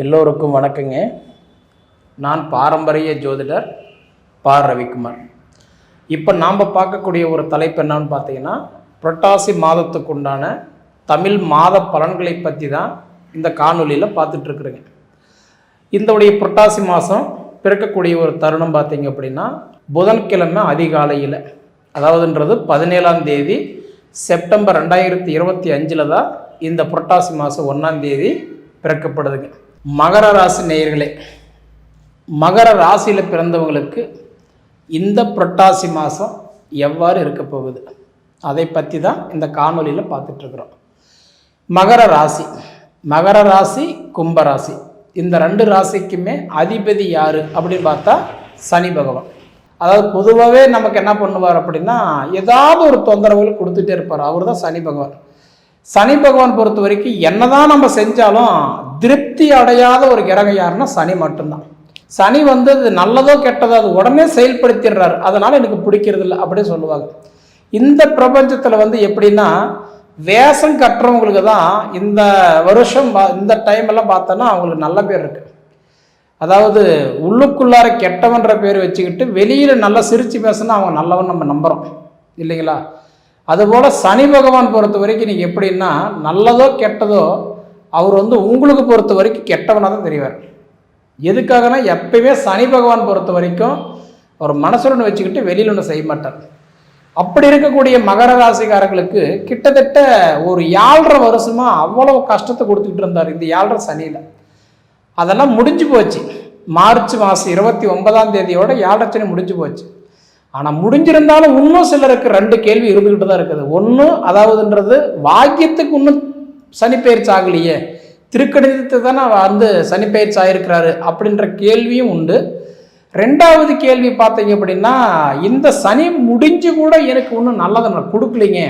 எல்லோருக்கும் வணக்கங்க. நான் பாரம்பரிய ஜோதிடர் பா ரவிக்குமார். இப்போ நாம் பார்க்கக்கூடிய ஒரு தலைப்பு என்னன்னு பார்த்தீங்கன்னா புரட்டாசி மாதத்துக்கு உண்டான தமிழ் மாத பலன்களை பற்றி தான் இந்த காணொலியில் பார்த்துட்ருக்குறேங்க இந்தவுடைய புரட்டாசி மாதம் பிறக்கக்கூடிய ஒரு தருணம் பார்த்தீங்க அப்படின்னா புதன்கிழமை அதிகாலையில் அதாவதுன்றது பதினேழாம் தேதி செப்டம்பர் ரெண்டாயிரத்தி இருபத்தி அஞ்சில் தான் இந்த புரட்டாசி மாதம் ஒன்றாம் தேதி பிறக்கப்படுதுங்க. மகர ராசி நேயர்களே மகர ராசியில் பிறந்தவங்களுக்கு இந்த புரட்டாசி மாதம் எவ்வாறு இருக்க போகுது? அதை பற்றி தான் இந்த காணொலியில் பார்த்துட்ருக்குறோம் மகர ராசி மகர ராசி கும்ப ராசி. இந்த ரெண்டு ராசிக்குமே அதிபதி யார் அப்படின்னு பார்த்தா சனி பகவான். அதாவது பொதுவாகவே நமக்கு என்ன பண்ணுவார் அப்படின்னா ஏதாவது ஒரு தொந்தரவுகள் கொடுத்துட்டே இருப்பார். அவர் தான் சனி பகவான். சனி பகவான் பொறுத்த வரைக்கும் என்னதான் நம்ம செஞ்சாலும் திருப்தி அடையாத ஒரு கிரகம் யாருன்னா சனி மட்டும்தான். சனி வந்து அது நல்லதோ கெட்டதோ அது உடனே செயல்படுத்திடுறாரு. அதனால் எனக்கு பிடிக்கிறது இல்லை அப்படின்னு சொல்லுவாங்க. இந்த பிரபஞ்சத்தில் வந்து எப்படின்னா வேஷம் கட்டுறவங்களுக்கு தான் இந்த வருஷம் இந்த டைம் எல்லாம் பார்த்தோன்னா அவங்களுக்கு நல்ல பேர் இருக்கு. அதாவது உள்ளுக்குள்ளார கெட்டவன்ற பேர் வச்சுக்கிட்டு வெளியில் நல்லா சிரித்து பேசுனா அவங்க நல்லவன் நம்ம நம்புகிறோம் இல்லைங்களா? அதுபோல் சனி பகவான் பொறுத்த வரைக்கும் நீங்கள் எப்படின்னா நல்லதோ கெட்டதோ அவர் வந்து உங்களுக்கு பொறுத்த வரைக்கும் கெட்டவனாக தான் தெரிவார். எதுக்காகனா எப்பயுமே சனி பகவான் பொறுத்த வரைக்கும் அவர் மனசுல ஒன்று வச்சுக்கிட்டு வெளியில் ஒன்று செய்ய மாட்டார். அப்படி இருக்கக்கூடிய மகர ராசிக்காரர்களுக்கு கிட்டத்தட்ட ஒரு ஏழரை வருஷமாக அவ்வளோ கஷ்டத்தை கொடுத்துக்கிட்டு இருந்தார் இந்த ஏழரை சனியில். அதெல்லாம் முடிஞ்சு போச்சு. மார்ச் மாதம் இருபத்தி ஒன்பதாம் தேதியோட ஏழரை சனி முடிஞ்சு போச்சு. ஆனால் முடிஞ்சிருந்தாலும் இன்னும் சிலருக்கு ரெண்டு கேள்வி இருந்துக்கிட்டு தான் இருக்குது. ஒன்று அதாவதுன்றது வாக்கியத்துக்கு இன்னும் சனிப்பெயர்ச்சி ஆகலையே. திருக்கணிதத்தை தானே வந்து சனிப்பெயர்ச்சி ஆயிருக்கிறாரு அப்படின்ற கேள்வியும் உண்டு. ரெண்டாவது கேள்வி பார்த்தீங்க அப்படின்னா இந்த சனி முடிஞ்சு கூட எனக்கு ஒன்றும் நல்லதை நான் கொடுக்கலைங்க.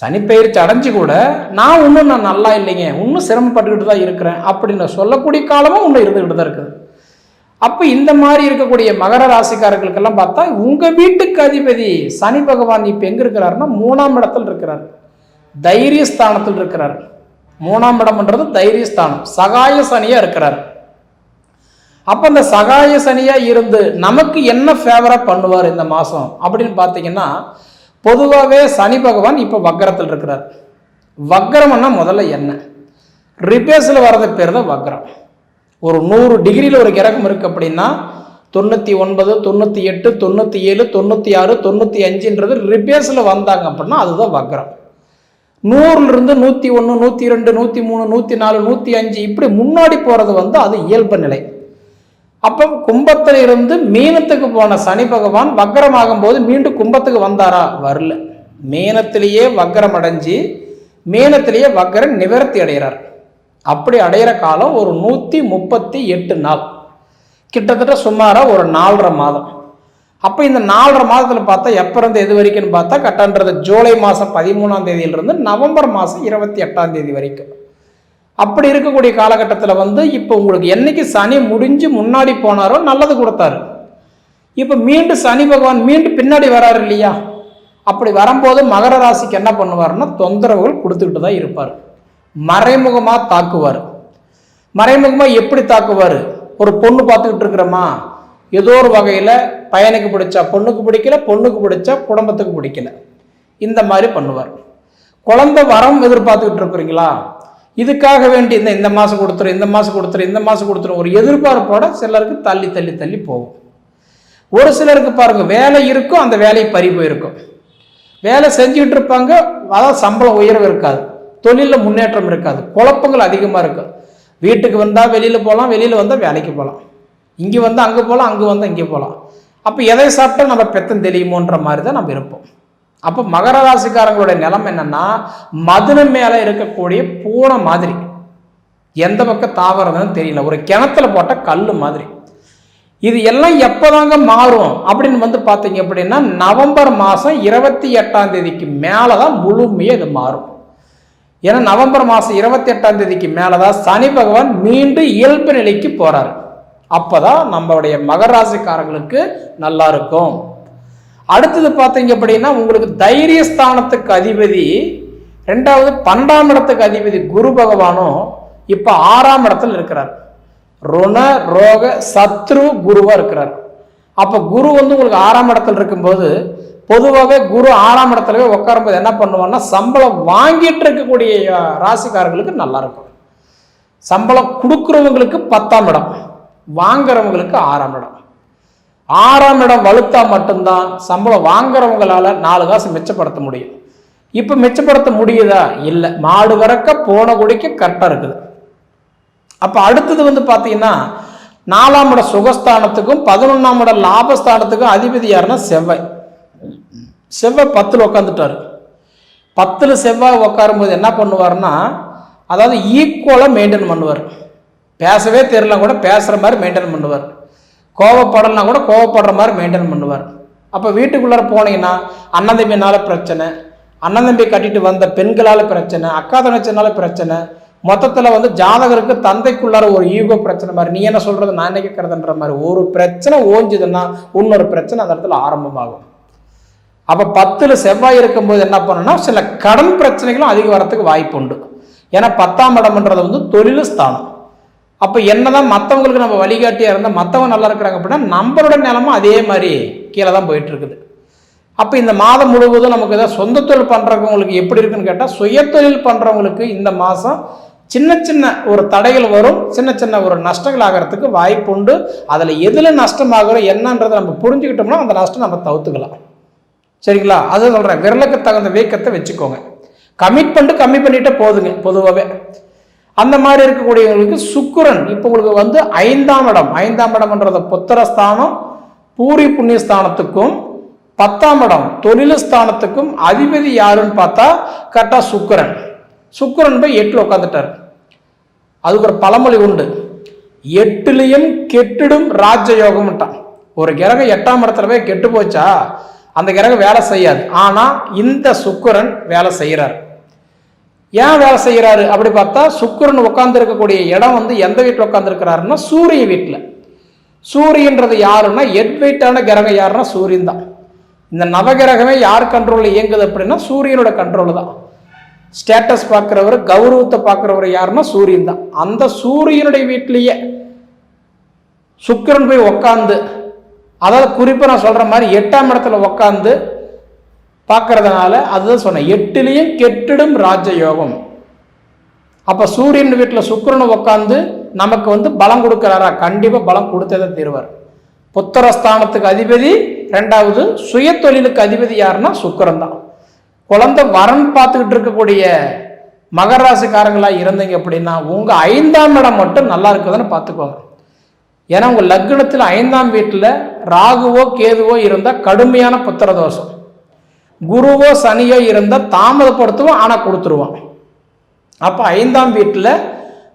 சனிப்பெயர்ச்சி அடைஞ்சு கூட நான் இன்னும் நான் நல்லா இல்லைங்க. இன்னும் சிரமப்பட்டுக்கிட்டு தான் இருக்கிறேன் அப்படின்னு சொல்லக்கூடிய காலமும் இன்னும் இருந்துக்கிட்டு தான் இருக்குது. அப்போ இந்த மாதிரி இருக்கக்கூடிய மகர ராசிக்காரர்களுக்கெல்லாம் பார்த்தா உங்கள் வீட்டுக்கு அதிபதி சனி பகவான் இப்போ எங்கே இருக்கிறாருன்னா மூணாம் இடத்தில் இருக்கிறார். தைரியஸ்தானத்தில் இருக்கிறார். மூணாம் இடம்ன்றது தைரியஸ்தானம். சகாய சனியாக இருக்கிறார். அப்போ இந்த சகாய சனியாக இருந்து நமக்கு என்ன ஃபேவராக பண்ணுவார் இந்த மாதம் அப்படின்னு பார்த்தீங்கன்னா பொதுவாகவே சனி பகவான் இப்போ வக்கரத்தில் இருக்கிறார். வக்கரம்னா முதல்ல என்ன? ரிப்பேர்ஸில் வர்றது பேர் தான் வக்கரம். ஒரு நூறு டிகிரியில் ஒரு கிரகம் இருக்குது அப்படின்னா தொண்ணூற்றி ஒன்பது தொண்ணூற்றி எட்டு தொண்ணூற்றி ஏழு தொண்ணூற்றி ஆறு தொண்ணூற்றி அஞ்சுன்றது ரிப்பேர்ஸில் வந்தாங்க அப்படின்னா அதுதான் வக்ரம். நூறுலேருந்து நூற்றி ஒன்று நூற்றி ரெண்டு நூற்றி மூணு நூற்றி நாலு நூற்றி அஞ்சு இப்படி முன்னாடி போகிறது வந்து அது இயல்பு நிலை. அப்போ கும்பத்தில் இருந்து மீனத்துக்கு போன சனி பகவான் வக்கரமாகும் போது மீண்டும் கும்பத்துக்கு வந்தாரா? வரல. மீனத்திலேயே வக்கரம் அடைஞ்சு மீனத்திலேயே வக்கரம் நிவர்த்தி அடைகிறார். அப்படி அடையிற காலம் ஒரு நூற்றி முப்பத்தி எட்டு நாள். கிட்டத்தட்ட சுமாராக ஒரு நாலரை மாதம். அப்போ இந்த நாலரை மாதத்தில் பார்த்தா எப்போ இருந்து எது வரைக்கும்னு பார்த்தா கட்டன்றது ஜூலை மாதம் பதிமூணாம் தேதியிலிருந்து நவம்பர் மாதம் இருபத்தி எட்டாம் தேதி வரைக்கும். அப்படி இருக்கக்கூடிய காலகட்டத்தில் வந்து இப்போ உங்களுக்கு என்னைக்கு சனி முடிஞ்சு முன்னாடி போனாரோ நல்லது கொடுத்தாரு. இப்போ மீண்டும் சனி பகவான் மீண்டும் பின்னாடி வராரு இல்லையா? அப்படி வரும்போது மகர ராசிக்கு என்ன பண்ணுவார்னா தொந்தரவுகள் கொடுத்துக்கிட்டு தான் இருப்பார். மறைமுகமாக தாக்குவார். மறைமுகமாக எப்படி தாக்குவார்? ஒரு பொண்ணு பார்த்துக்கிட்டு இருக்கிறோமா? ஏதோ ஒரு வகையில் பையனுக்கு பிடிச்சா பொண்ணுக்கு பிடிக்கல பொண்ணுக்கு பிடிச்சா குடும்பத்துக்கு பிடிக்கல. இந்த மாதிரி பண்ணுவார். குழந்தை வரம் எதிர்பார்த்துக்கிட்டு இருக்கிறீங்களா? இதுக்காக வேண்டி இந்த இந்த மாதம் கொடுத்துரும் இந்த மாதம் கொடுத்துரும் இந்த மாதம் கொடுத்துரும் ஒரு எதிர்பார்ப்போட சிலருக்கு தள்ளி தள்ளி தள்ளி போகும். ஒரு சிலருக்கு பாருங்க வேலை இருக்கும் அந்த வேலையை பறி போயிருக்கும். வேலை செஞ்சுக்கிட்டு இருப்பாங்க அதாவது சம்பளம் உயர்வு இருக்காது. தொழிலில் முன்னேற்றம் இருக்காது. குழப்பங்கள் அதிகமாக இருக்கும் வீட்டுக்கு வந்தால் வெளியில் போகலாம் வெளியில் வந்தால் வேலைக்கு போகலாம் இங்கே வந்தால் அங்கே போகலாம் அங்கே வந்தால் இங்கே போகலாம் அப்போ எதை சாப்பிட்டா நம்ம பெத்தம் தெரியுமோன்ற மாதிரி தான் நம்ம இருப்போம். அப்போ மகர ராசிக்காரங்களுடைய நிலம் என்னன்னா மதுரை மேலே இருக்கக்கூடிய பூனை மாதிரி. எந்த பக்கம் தாவறதுன்னு தெரியல. ஒரு கிணத்துல போட்டால் கல் மாதிரி. இது எல்லாம் எப்போதாங்க மாறும்? அப்படின்னு வந்து பார்த்தீங்க அப்படின்னா நவம்பர் மாதம் இருபத்தி எட்டாம் தேதிக்கு மேலே தான் முழுமையாக இது மாறும். ஏன்னா நவம்பர் மாதம் இருபத்தி எட்டாம் தேதிக்கு மேலே தான் சனி பகவான் மீண்டும் இயல்பு நிலைக்கு போகிறார் அப்போ தான் நம்மளுடைய மகராசிக்காரங்களுக்கு நல்லா இருக்கும். அடுத்தது பார்த்தீங்க அப்படின்னா உங்களுக்கு தைரியஸ்தானத்துக்கு அதிபதி ரெண்டாவது பன்னெண்டாம் இடத்துக்கு அதிபதி குரு பகவானும் இப்போ ஆறாம் இடத்துல இருக்கிறார். ருண ரோக சத்ரு குருவாக இருக்கிறார். அப்போ குரு வந்து உங்களுக்கு ஆறாம் இடத்துல இருக்கும்போது பொதுவாகவே குரு ஆறாம் இடத்துலவே உட்காரும்போது என்ன பண்ணுவான்னா சம்பளம் வாங்கிட்டு இருக்கக்கூடிய ராசிக்காரர்களுக்கு நல்லா இருக்கும். சம்பளம் கொடுக்குறவங்களுக்கு பத்தாம் இடம் வாங்குறவங்களுக்கு ஆறாம் இடம். ஆறாம் இடம் வலுத்தா மட்டும்தான் சம்பளம் வாங்குறவங்களால நாலு காசு மிச்சப்படுத்த முடியும். இப்போ மிச்சப்படுத்த முடியுதா? இல்லை. மாடு வரக்க போன குடிக்க கரெக்டாக இருக்குது. அப்போ அடுத்தது வந்து பார்த்தீங்கன்னா நாலாம் இட சுகஸ்தானத்துக்கும் பதினொன்றாம் இட லாபஸ்தானத்துக்கும் அதிபதி யாருன்னா செவ்வாய். செவ்வாய் பத்தில் உட்காந்துட்டாரு பத்தில் செவ்வாய் உட்காரும்போது என்ன பண்ணுவார்னா அதாவது ஈக்குவலாக மெயின்டைன் பண்ணுவார். பேசவே தெரியல கூட பேசுகிற மாதிரி மெயின்டைன் பண்ணுவார். கோவப்படலாம் கூட கோவப்படுற மாதிரி மெயின்டைன் பண்ணுவார். அப்போ வீட்டுக்குள்ளார போனீங்கன்னா அண்ணன் தம்பினால பிரச்சனை அண்ணன் தம்பி கட்டிட்டு வந்த பெண்களால் பிரச்சனை அக்கா தங்கச்சினால பிரச்சனை மொத்தத்தில் வந்து ஜாதகருக்கு தந்தைக்குள்ளார ஒரு ஈகோ பிரச்சனை மாதிரி நீ என்ன சொல்கிறது நான் என்ன கேட்குறதுன்ற மாதிரி ஒரு பிரச்சனை ஓஞ்சுதுன்னா இன்னொரு பிரச்சனை அந்த இடத்துல ஆரம்பமாகும். அப்போ பத்தில் செவ்வாய் இருக்கும்போது என்ன பண்ணணும்னா சில கடன் பிரச்சனைகளும் அதிகம் வரத்துக்கு வாய்ப்பு உண்டு. ஏன்னா பத்தாம் இடம்ன்றது வந்து தொழில் ஸ்தானம். அப்போ என்னதான் மற்றவங்களுக்கு நம்ம வழிகாட்டியாக இருந்தால் மற்றவங்க நல்லா இருக்கிறாங்க அப்படின்னா நம்மளோட நிலமும் அதே மாதிரி கீழே தான் போயிட்டு இருக்குது அப்போ இந்த மாதம் முழுவதும் நமக்கு ஏதாவது சொந்த தொழில் பண்ணுறவங்களுக்கு எப்படி இருக்குன்னு கேட்டால் சுயத்தொழில் பண்ணுறவங்களுக்கு இந்த மாதம் சின்ன சின்ன ஒரு தடைகள் வரும் சின்ன சின்ன ஒரு நஷ்டங்கள் ஆகிறதுக்கு வாய்ப்பு உண்டு. அதில் எதில் நஷ்டமாகிறோம் என்னன்றதை நம்ம புரிஞ்சுக்கிட்டோம்னா அந்த நஷ்டம் நம்ம தவிர்த்துக்கலாம். சரிங்களா? அது சொல்கிறேன் விரலுக்கு தகுந்த வீக்கத்தை வச்சுக்கோங்க. கமிட் பண்ணிட்டு கம்மி பண்ணிட்டே போதுங்க பொதுவாகவே அந்த மாதிரி இருக்கக்கூடியவங்களுக்கு சுக்கிரன் இப்போ உங்களுக்கு வந்து ஐந்தாம் இடம். ஐந்தாம் இடம்ன்றத புத்திரஸ்தானம் பூரி புண்ணியஸ்தானத்துக்கும் பத்தாம் இடம் தொழில் ஸ்தானத்துக்கும் அதிபதி யாருன்னு பார்த்தா கரெக்டாக சுக்கிரன். சுக்கரன் போய் எட்டில் உட்காந்துட்டார் அதுக்கு ஒரு பழமொழி உண்டு. எட்டுலேயும் கெட்டிடும் ராஜயோகம்ட்டான். ஒரு கிரகம் எட்டாம் இடத்துல போய் கெட்டு போச்சா? அந்த கிரகம் வேலை செய்யாது. ஆனால் இந்த சுக்கிரன் வேலை செய்கிறார் ஏன் வேலை செய்கிறாரு அப்படி பார்த்தா சுக்கிரன் உட்காந்துருக்கக்கூடிய இடம் வந்து எந்த வீட்டில் உட்காந்துருக்கிறாருன்னா சூரிய வீட்டில். சூரியன்றது யாருன்னா எட்வெயிட்டான கிரகம் யாருன்னா சூரியன் தான். இந்த நவகிரகமே யார் கண்ட்ரோலில் இயங்குது அப்படின்னா சூரியனோட கண்ட்ரோல் தான். ஸ்டேட்டஸ் பார்க்குறவர் கௌரவத்தை பார்க்குறவர் யாருன்னா சூரியன் தான். அந்த சூரியனுடைய வீட்லேயே சுக்கிரன் போய் உக்காந்து அதாவது குறிப்பாக நான் சொல்கிற மாதிரி எட்டாம் இடத்துல உக்காந்து பார்க்கறதுனால அதுதான் சொன்னேன். எட்டுலேயும் கெட்டிடும் ராஜயோகம். அப்போ சூரியன் வீட்டில் சுக்கிரனை உட்காந்து நமக்கு வந்து பலம் கொடுக்குறாரா? கண்டிப்பாக பலம் கொடுத்ததை தருவார். புத்திரஸ்தானத்துக்கு அதிபதி ரெண்டாவது சுய தொழிலுக்கு அதிபதி யாருன்னா சுக்கரன் தான். குழந்தை வரன் பார்த்துக்கிட்டு இருக்கக்கூடிய மகராசிக்காரங்களாக இருந்தீங்க அப்படின்னா உங்கள் ஐந்தாம் இடம் மட்டும் நல்லா இருக்குதுன்னு பார்த்துக்கோங்க. ஏன்னா உங்கள் லக்னத்தில் ஐந்தாம் வீட்டில் ராகுவோ கேதுவோ இருந்தால் கடுமையான புத்திர தோஷம் குருவோ சனியோ இருந்தால் தாமதப்படுத்துவோம் ஆனால் கொடுத்துருவோம் அப்போ ஐந்தாம் வீட்டில்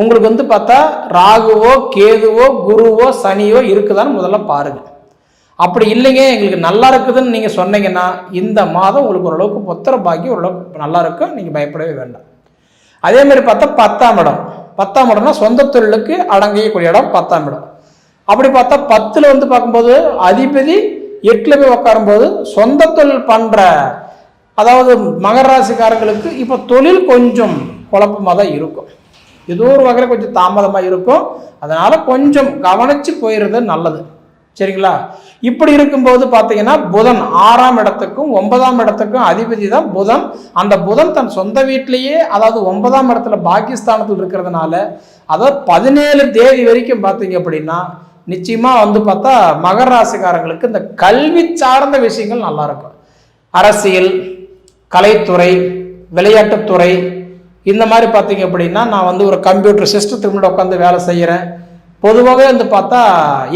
உங்களுக்கு வந்து பார்த்தா ராகுவோ கேதுவோ குருவோ சனியோ இருக்குதான்னு முதல்ல பாருங்கள் அப்படி இல்லைங்க எங்களுக்கு நல்லா இருக்குதுன்னு நீங்கள் சொன்னீங்கன்னா இந்த மாதம் உங்களுக்கு ஓரளவுக்கு புத்திர பாக்கி ஓரளவுக்கு நல்லா இருக்கும் நீங்கள் பயப்படவே வேண்டாம். அதே மாதிரி பார்த்தா பத்தாம் இடம். பத்தாம் இடம்னா சொந்த தொழிலுக்கு அடங்கக்கூடிய இடம் பத்தாம் இடம். அப்படி பார்த்தா பத்தில் வந்து பார்க்கும்போது அதிபதி எட்டில் போய் உட்காரும்போது சொந்த தொழில் பண்ணுற அதாவது மகர ராசிக்காரங்களுக்கு இப்போ தொழில் கொஞ்சம் குழப்பமாக தான் இருக்கும். ஏதோ ஒரு வகையில் கொஞ்சம் தாமதமாக இருக்கும். அதனால் கொஞ்சம் கவனித்து போயிடுறது நல்லது. சரிங்களா? இப்படி இருக்கும்போது பார்த்தீங்கன்னா புதன் ஆறாம் இடத்துக்கும் ஒன்பதாம் இடத்துக்கும் அதிபதி தான் புதன். அந்த புதன் தன் சொந்த வீட்டிலேயே அதாவது ஒன்பதாம் இடத்துல பாகிஸ்தானத்தில் இருக்கிறதுனால அதாவது பதினேழு தேதி வரைக்கும் பார்த்தீங்க அப்படின்னா நிச்சயமாக வந்து பார்த்தா மகர ராசிக்காரங்களுக்கு இந்த கல்வி சார்ந்த விஷயங்கள் நல்லா இருக்கும். அரசியல் கலைத்துறை விளையாட்டுத்துறை இந்த மாதிரி பார்த்தீங்க அப்படின்னா நான் வந்து ஒரு கம்ப்யூட்டர் சிஸ்டத்துக்கு முன்னாடி உட்காந்து வேலை செய்கிறேன் பொதுவாகவே வந்து பார்த்தா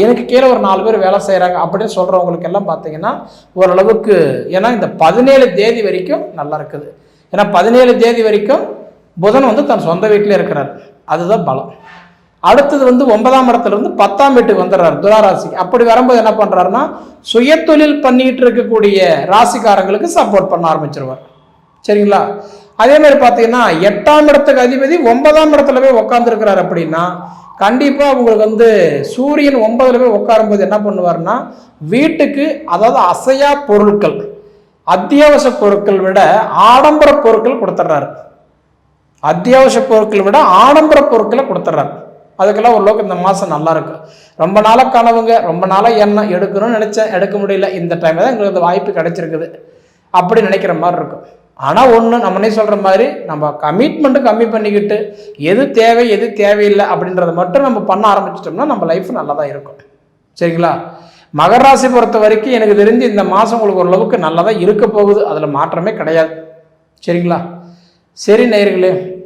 எனக்கு கீழே ஒரு நாலு பேர் வேலை செய்கிறாங்க அப்படின்னு சொல்கிறவங்களுக்கு எல்லாம் பார்த்தீங்கன்னா ஓரளவுக்கு ஏன்னா இந்த பதினேழு தேதி வரைக்கும் நல்லா இருக்குது. ஏன்னா பதினேழு தேதி வரைக்கும் புதன் வந்து தன் சொந்த வீட்டிலே இருக்கிறார். அதுதான் பலம். அடுத்தது வந்து ஒன்பதாம் இடத்துலேருந்து பத்தாம் வீட்டுக்கு வந்துடுறாரு துளாராசி அப்படி வரும்போது என்ன பண்ணுறாருன்னா சுயத்தொழில் பண்ணிகிட்டு இருக்கக்கூடிய ராசிக்காரங்களுக்கு சப்போர்ட் பண்ண ஆரம்பிச்சிருவார். சரிங்களா? அதே மாதிரி பார்த்தீங்கன்னா எட்டாம் இடத்துக்கு அதிபதி ஒன்பதாம் இடத்துல போய் உட்காந்துருக்கிறார் அப்படின்னா கண்டிப்பாக அவங்களுக்கு வந்து சூரியன் ஒன்பதில் போய் உட்காரும்போது என்ன பண்ணுவார்னா வீட்டுக்கு அதாவது அசையா பொருட்கள் அத்தியாவசிய பொருட்கள் விட ஆடம்பர பொருட்கள் கொடுத்துட்றாரு. அத்தியாவசிய பொருட்களை விட ஆடம்பர பொருட்களை கொடுத்துட்றாரு. அதுக்கெல்லாம் ஓரளவுக்கு இந்த மாதம் நல்லா இருக்கு. ரொம்ப நாளாக கனவுங்க ரொம்ப நாளாக எண்ணம் எடுக்கணும்னு நினச்சேன். எடுக்க முடியல. இந்த டைம் தான் எங்களுக்கு இந்த வாய்ப்பு கிடைச்சிருக்குது. அப்படி நினைக்கிற மாதிரி இருக்கும். ஆனால் ஒன்று நம்மனே சொல்கிற மாதிரி நம்ம கமிட்மெண்ட்டு கம்மி பண்ணிக்கிட்டு எது தேவை எது தேவையில்லை அப்படின்றத மட்டும் நம்ம பண்ண ஆரம்பிச்சிட்டோம்னா நம்ம லைஃப் நல்லா தான் இருக்கும். சரிங்களா? மகர ராசி பொறுத்த வரைக்கும் எனக்கு தெரிஞ்சு இந்த மாதம் உங்களுக்கு ஓரளவுக்கு நல்லதாக இருக்க போகுது. அதில் மாற்றமே கிடையாது. சரிங்களா? சரி நேயர்களே